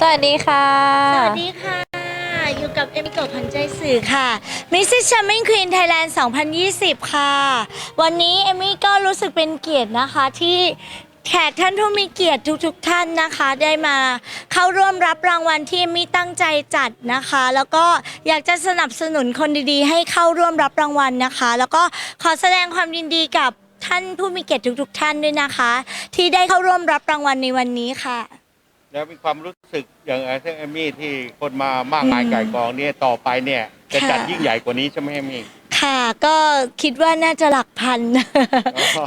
สวัสดีค่ะ สวัสดีค่ะ อยู่กับเอมิโกะพันใจสื่อค่ะ Mrs. Charming Queen Thailand 2020 ค่ะ วันนี้เอมี่ก็รู้สึกเป็นเกียรตินะคะที่แขกท่านผู้มีเกียรติทุกๆทท่านนะคะ ได้มาเข้าร่วมรับรางวัลที่เอมี่ตั้งใจจัดนะคะ แล้วก็อยากจะสนับสนุนคนดีๆ ให้เข้าร่วมรับรางวัลนะคะ แล้วก็ขอแสดงความยินดีกับท่านผู้มีเกียรติทุกๆ ท่านด้วยนะคะ ที่ได้เข้าร่วมรับรางวัลในวันนี้ค่ะ แล้วมีความรู้สึกอย่างไอ้เรื่องเอมมี่ที่คนมามากมายอืมไก่ายกองเนี่ยต่อไปเนี่ยจะค่ะจัดยิ่งใหญ่กว่านี้ใช่ไหมเอมมี่ ค่ะก็คิดว่าน่าจะหลักพัน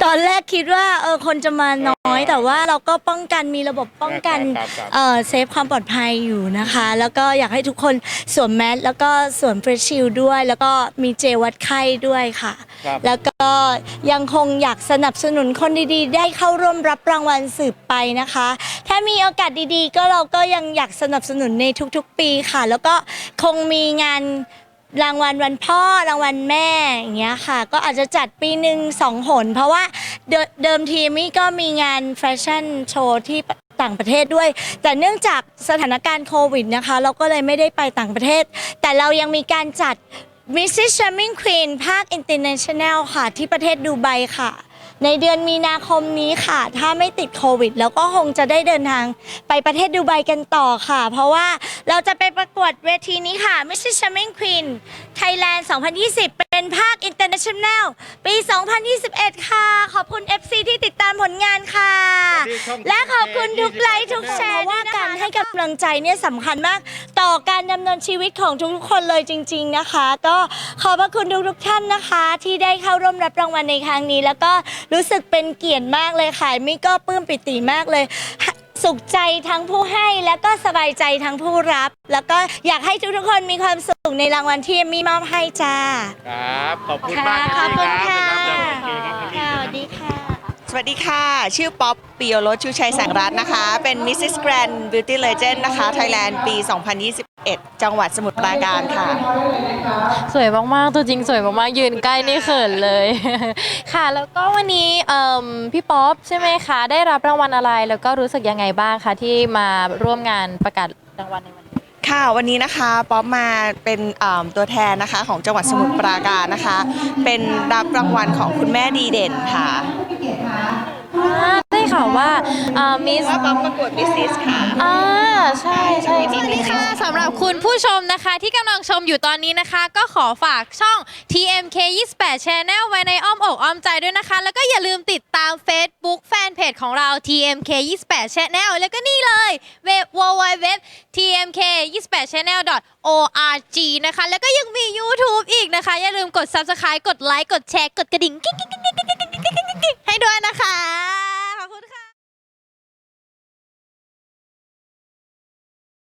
ตอนแรกคิดว่าเออคนจะมาน้อยอ่าแต่ว่าเราก็ป้องกันมีระบบป้องกันครับครับเอ่อเซฟความปลอดภัยอยู่นะคะ แล้วก็อยากให้ทุกคนสวมแมสแล้วก็สวมเฟรชชิลด้วย แล้วก็มีเจลวัดไข้ด้วยค่ะ ครับ แล้วก็ยังคงอยากสนับสนุนคนดีๆ ได้เข้าร่วมรับรางวัลสืบไปนะคะ ถ้ามีโอกาสดีๆ ก็เราก็ยังอยากสนับสนุนในทุกๆ ปีค่ะ แล้วก็คงมีงานรางวัลวันพ่อรางวัลแม่อย่างเงี้ยค่ะ ก็อาจจะจัดปีหนึ่งสองหน เพราะว่าเดิเดิมทีมี่ก็มีงานแฟชั่นโชว์ที่ต่างประเทศด้วย แต่เนื่องจากสถานการณ์โควิดนะคะ เราก็เลยไม่ได้ไปต่างประเทศ แต่เรายังมีการจัด Mrs. Charming Queen ภาค International ค่ะ ที่ประเทศดูไบค่ะ ในเดือนมีนาคมนี้ค่ะ ถ้าไม่ติดโควิด แล้วก็คงจะได้เดินทางไปประเทศดูไบกันต่อค่ะ เพราะว่าเราจะไปประกวดเวทีนี้ค่ะ Mrs. Charming Queen Thailand 2020 เป็นภาค International ปี 2021 ค่ะ ขอบคุณ FC ที่ติดตามผลงานค่ะ และขอบคุณทุกไลค์ทุกแชร์ว่าการให้กำลังใจเนี่ยสำคัญมาก ต่อการดำเนินชีวิตของทุกๆคนเลยจริง ๆนะคะ ก็ขอบพระคุณทุกๆท่านนะคะ ที่ได้เข้าร่วมรับรางวัลในครั้งนี้ แล้วก็รู้สึกเป็นเกียรติมากเลยค่ะมิก็ปลื้มปิติมากเลย สุขใจทั้งผู้ให้และก็สบายใจทั้งผู้รับ แล้วก็อยากให้ทุกๆคนมีความสุขในรางวัลที่เอมมี่มอบให้จ้า ครับ ขอบคุณค่ะมากขอบคุณค่ะรับโอเคครับค่ะสวัสดีค่ะ สวัสดีค่ะ ชื่อป๊อปปิโยรสชูชัยแสงรัตน์นะคะ เป็น Mrs. Grand Beauty Legend นนะคะ Thailand ปี 2021 จังหวัดสมุทรปราการค่ะ สวยมากๆ ตัวจริงสวยมากๆ ยืนใกล้นี่เขินเลย ค่ะ แล้วก็วันนี้เอิ่มพี่ป๊อปใช่ไหมคะ ได้รับรางวัลอะไร แล้วก็รู้สึกยังไงบ้างคะที่มาร่วมงานประกาศรางวัลในวัน ค่ะวันนี้นะคะป๊อปมาเป็นอ่าตัวแทนนะคะของจังหวัดสมุทรปราการนะคะ เป็นรับรางวัลของคุณแม่ดีเด่นค่ะอ่าได้ข่าวว่ามิส ว่าป๊อปประกวด Mrs. ค่ะ อ่า ใช่ใช่สวัสดีค่ะสำหรับคุณผู้ชมนะคะที่กำลังชมอยู่ตอนนี้นะคะ ก็ขอฝากช่อง TMK 28 Channel ไว้ในอ้อมอกอ้อมใจด้วยนะคะ แล้วก็อย่าลืมติดตาม Facebook แฟนเพจของเรา TMK 28 Channel แล้วก็นี่เลยเว็บ www tmk 28 channel org นะคะ แล้วก็ยังมี YouTube อีกนะคะ อย่าลืมกด Subscribe กดไลค์กดแชร์กดกระดิ่งกิ๊งกิ๊งกิ๊งกิ๊งกิ๊งกิ๊งกิ๊ง